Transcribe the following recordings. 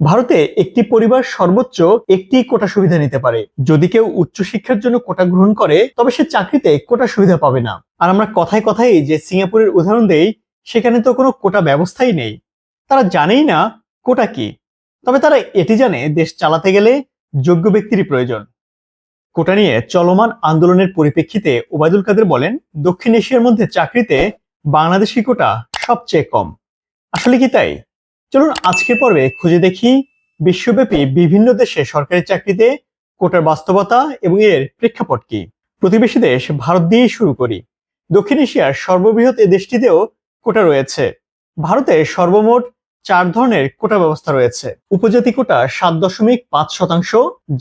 ভারতে একটি পরিবার সর্বোচ্চ একটি কোটা সুবিধা নিতে পারে। যদি কেউ উচ্চশিক্ষার জন্য কোটা গ্রহণ করে, তবে সে চাকরিতে কোটা সুবিধা পাবে না। আর আমরা কথায় কথায় যে সিঙ্গাপুরের উদাহরণ দেই, সেখানে তো কোনো কোটা ব্যবস্থাই নেই। তারা জানেই না কোটা কি। তবে তারা এটি জানে, দেশ চালাতে গেলে যোগ্য ব্যক্তিরই প্রয়োজন। কোটা নিয়ে চলমান আন্দোলনের পরিপ্রেক্ষিতে ওবায়দুল কাদের বলেন, দক্ষিণ এশিয়ার মধ্যে চাকরিতে বাংলাদেশি কোটা সবচেয়ে কম। আসলে কি তাই? চলুন আজকের পর্বে খুঁজে দেখি বিশ্বব্যাপী বিভিন্ন দেশে সরকারি চাকরিতে কোটার বাস্তবতা এবং এর প্রেক্ষাপট কি। প্রতিবেশী দেশ ভারত দিয়েই শুরু করি। দক্ষিণ এশিয়ার সর্ববৃহৎ এই দেশটিতেও কোটা রয়েছে। ভারতে সর্বমোট চার ধরনের কোটা ব্যবস্থা রয়েছে। উপজাতি কোটা সাত দশমিক পাঁচ শতাংশ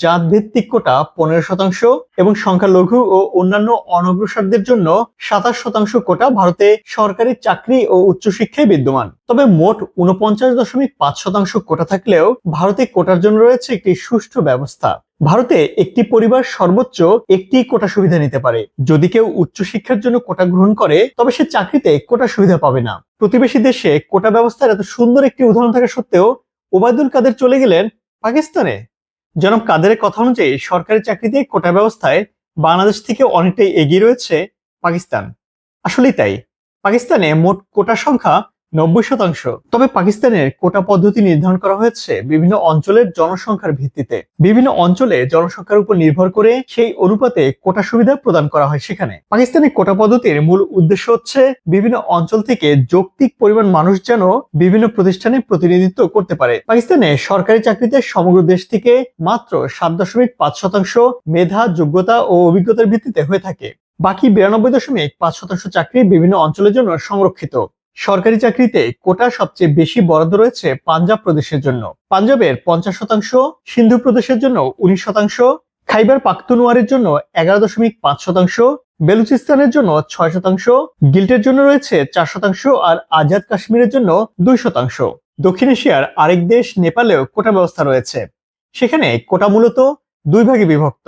জাত ভিত্তিক কোটা পনেরো শতাংশ এবং সংখ্যালঘু ও অন্যান্য অনগ্রসরদের জন্য সাতাশ শতাংশ কোটা ভারতে সরকারি চাকরি ও উচ্চশিক্ষায় বিদ্যমান। তবে মোট উনপঞ্চাশ দশমিক পাঁচ শতাংশ কোটা থাকলেও ভারতে কোটার জন্য রয়েছে একটি সুষ্ঠু ব্যবস্থা। ভারতে একটি পরিবার সর্বোচ্চ একটি কোটা সুবিধা নিতে পারে। যদি কেউ উচ্চশিক্ষার জন্য কোটা গ্রহণ করে, তবে সে চাকরিতে কোটা সুবিধা পাবে না। প্রতিবেশী দেশে কোটা ব্যবস্থার এত সুন্দর একটি উদাহরণ থাকা সত্ত্বেও ওবায়দুল কাদের চলে গেলেন পাকিস্তানে। জনাব কাদেরের কথা অনুযায়ী সরকারি চাকরিতে কোটা ব্যবস্থায় বাংলাদেশ থেকে অনেকটাই এগিয়ে রয়েছে পাকিস্তান। আসলেই তাই। পাকিস্তানে মোট কোটা সংখ্যা নব্বই শতাংশ। তবে পাকিস্তানের কোটা পদ্ধতি নির্ধারণ করা হয়েছে বিভিন্ন অঞ্চলের জনসংখ্যার ভিত্তিতে। বিভিন্ন অঞ্চলে জনসংখ্যার উপর নির্ভর করে সেই অনুপাতে কোটা সুবিধা প্রদান করা হয় সেখানে। পাকিস্তানের কোটা পদ্ধতির মূল উদ্দেশ্য হচ্ছে বিভিন্ন অঞ্চল থেকে যৌক্তিক পরিমাণ মানুষ যেন বিভিন্ন প্রতিষ্ঠানে প্রতিনিধিত্ব করতে পারে। পাকিস্তানে সরকারি চাকরিতে সমগ্র দেশ থেকে মাত্র সাত দশমিক পাঁচ শতাংশ মেধা, যোগ্যতা ও অভিজ্ঞতার ভিত্তিতে হয়ে থাকে। বাকি বিরানব্বই দশমিক পাঁচ শতাংশ চাকরি বিভিন্ন অঞ্চলের জন্য সংরক্ষিত। সরকারি চাকরিতে কোটা সবচেয়ে বেশি বরাদ্দ রয়েছে পাঞ্জাব প্রদেশের জন্য। পাঞ্জাবের পঞ্চাশ শতাংশ, সিন্ধু প্রদেশের জন্য উনিশ শতাংশ, খাইবার পাখতুনওয়ারের জন্য এগারো দশমিক পাঁচ শতাংশ, বেলুচিস্তানের জন্য ছয় শতাংশ, গিল্টের জন্য রয়েছে চার শতাংশ আর আজাদ কাশ্মীরের জন্য দুই শতাংশ। দক্ষিণ এশিয়ার আরেক দেশ নেপালেও কোটা ব্যবস্থা রয়েছে। সেখানে কোটা মূলত দুই ভাগে বিভক্ত।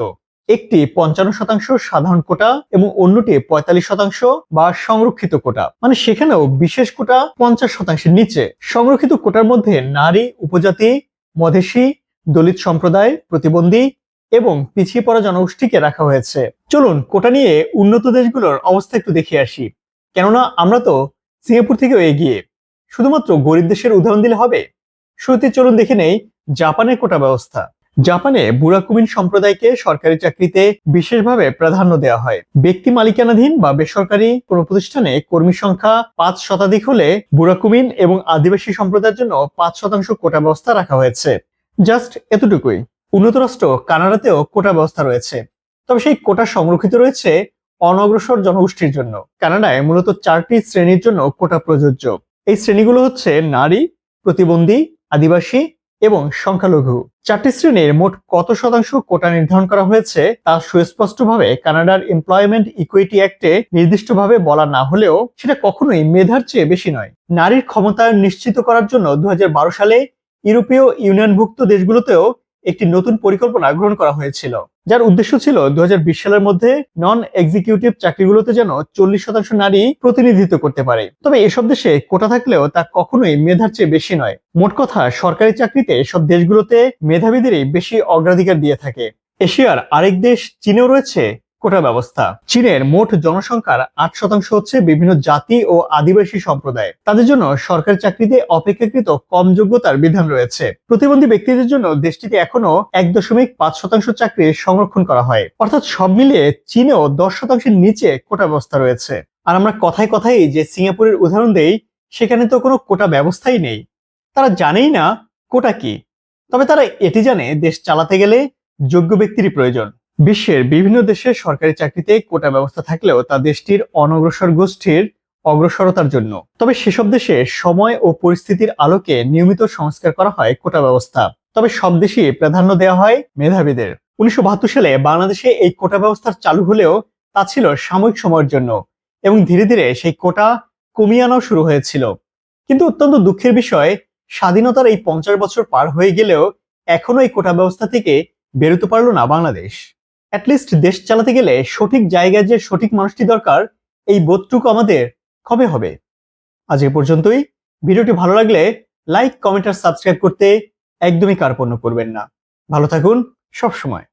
একটি পঞ্চান্ন শতাংশ সাধারণ কোটা এবং অন্যটি পঁয়তাল্লিশ শতাংশ বা সংরক্ষিত কোটা। মানে সেখানেও বিশেষ কোটা পঞ্চাশ শতাংশের নিচে। সংরক্ষিত কোটার মধ্যে নারী, উপজাতি মধেসী দলিত সম্প্রদায়, প্রতিবন্ধী এবং পিছিয়ে পড়া জনগোষ্ঠীকে রাখা হয়েছে। চলুন কোটা নিয়ে উন্নত দেশগুলোর অবস্থা একটু দেখে আসি। কেননা আমরা তো সিঙ্গাপুর থেকেও এগিয়ে। শুধুমাত্র গরিব দেশের উদাহরণ দিলে হবে? শুরুতে চলুন দেখে নেই জাপানের কোটা ব্যবস্থা। জাপানে বুড়াকুমিন সম্প্রদায়কে সরকারি চাকরিতে বিশেষভাবে প্রাধান্য দেওয়া হয়। ব্যক্তি মালিকানাধীন বা বেসরকারি কোনো প্রতিষ্ঠানে কর্মী সংখ্যা পাঁচ শতাধিক হলে বুড়াকুমিন এবং আদিবাসী সম্প্রদায়ের জন্য পাঁচ শতাংশ কোটা ব্যবস্থা রাখা হয়েছে। জাস্ট এতটুকুই। উন্নত রাষ্ট্র কানাডাতেও কোটা ব্যবস্থা রয়েছে। তবে সেই কোটা সংরক্ষিত রয়েছে অনগ্রসর জনগোষ্ঠীর জন্য। কানাডায় মূলত চারটি শ্রেণির জন্য কোটা প্রযোজ্য। এই শ্রেণীগুলো হচ্ছে নারী, প্রতিবন্ধী, আদিবাসী এবং সংখ্যালঘু। চারটি শ্রেণির মোট কত শতাংশ কোটা নির্ধারণ করা হয়েছে তা সুস্পষ্টভাবে কানাডার এমপ্লয়মেন্ট ইকুইটি অ্যাক্টে নির্দিষ্টভাবে বলা না হলেও সেটা কখনোই মেধার চেয়ে বেশি নয়। নারীর ক্ষমতায়ন নিশ্চিত করার জন্য দু হাজার বারো সালে ইউরোপীয় ইউনিয়নভুক্ত দেশগুলোতেও একটি নতুন পরিকল্পনা গ্রহণ করা হয়েছিল, যার উদ্দেশ্য ছিল দু হাজার বিশ সালের মধ্যে নন এক্সিকিউটিভ চাকরিগুলোতে যেন চল্লিশ শতাংশ নারী প্রতিনিধিত্ব করতে পারে। তবে এসব দেশে কোটা থাকলেও তা কখনোই মেধার চেয়ে বেশি নয়। মোট কথা, সরকারি চাকরিতে সব দেশগুলোতে মেধাবীদেরই বেশি অগ্রাধিকার দিয়ে থাকে। এশিয়ার আরেক দেশ চীনেও রয়েছে কোটা ব্যবস্থা। চীনের মোট জনসংখ্যার আট শতাংশ হচ্ছে বিভিন্ন জাতি ও আদিবাসী সম্প্রদায়। তাদের জন্য সরকারি চাকরিতে অপেক্ষাকৃত কম যোগ্যতার বিধান রয়েছে। প্রতিবন্ধী ব্যক্তিদের জন্য দেশটিতে এখনও এক দশমিক পাঁচ শতাংশ চাকরি সংরক্ষণ করা হয়। অর্থাৎ সব মিলিয়ে চীনেও দশ শতাংশের নিচে কোটা ব্যবস্থা রয়েছে। আর আমরা কথায় কথাই যে সিঙ্গাপুরের উদাহরণ দেই, সেখানে তো কোনো কোটা ব্যবস্থাই নেই। তারা জানেই না কোটা কি। তবে তারা এটি জানে, দেশ চালাতে গেলে যোগ্য ব্যক্তিরই প্রয়োজন। বিশ্বের বিভিন্ন দেশের সরকারি চাকরিতে কোটা ব্যবস্থা থাকলেও তা দেশটির অনগ্রসর গোষ্ঠীর অগ্রসরতার জন্য। তবে সেসব দেশে সময় ও পরিস্থিতির আলোকে নিয়মিত সংস্কার করা হয় কোটা ব্যবস্থা। তবে সব দেশে প্রাধান্য দেওয়া হয় মেধাবীদের। উনিশশো বাহাত্তর সালে বাংলাদেশে এই কোটা ব্যবস্থার চালু হলেও তা ছিল সাময়িক সময়ের জন্য এবং ধীরে ধীরে সেই কোটা কমিয়ে আনাও শুরু হয়েছিল। কিন্তু অত্যন্ত দুঃখের বিষয়, স্বাধীনতার এই পঞ্চাশ বছর পার হয়ে গেলেও এখনও এই কোটা ব্যবস্থা থেকে বেরোতে পারল না বাংলাদেশ। অ্যাটলিস্ট দেশ চালাতে গেলে সঠিক জায়গায় যে সঠিক মানুষটি দরকার, এই বোধটুকু আমাদের কবে হবে? আজ এ পর্যন্তই। ভিডিওটি ভালো লাগলে লাইক কমেন্ট আর সাবস্ক্রাইব করতে একদমই কার্পণ্য করবেন না। ভালো থাকুন সব সময়